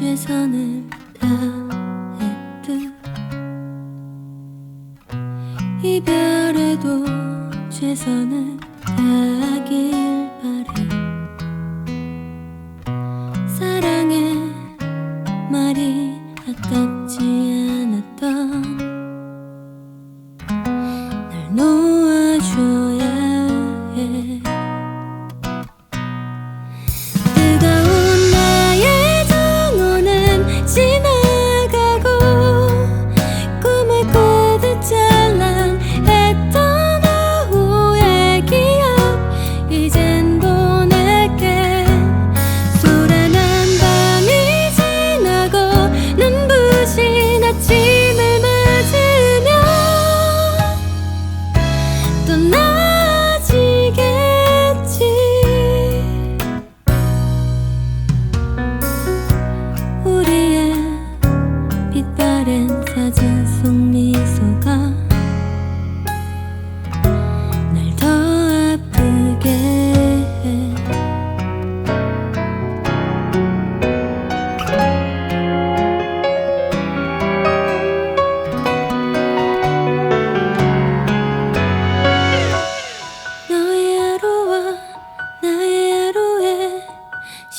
최선을 다했듯 이별에도 최선을 다하길 바래. 사랑의 말이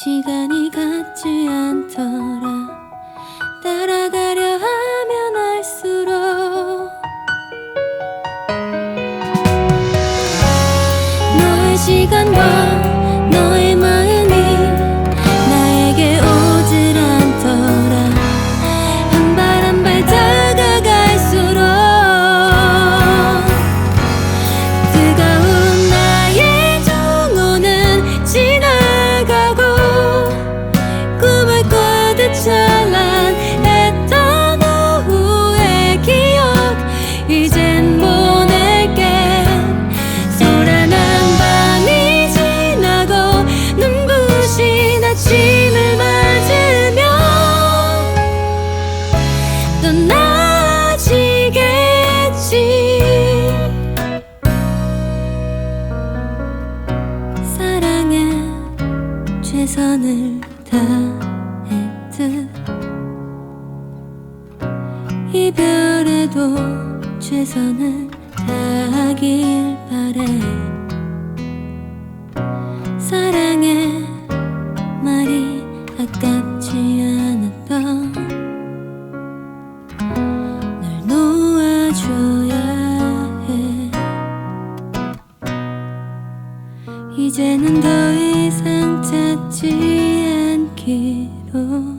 시간이 같지 않더라. 따라가려 하면 할수록 너의 시간과 최선을 다했듯 이별에도 최선을 다하길 바래. 이제는 더 이상 찾지 않기로.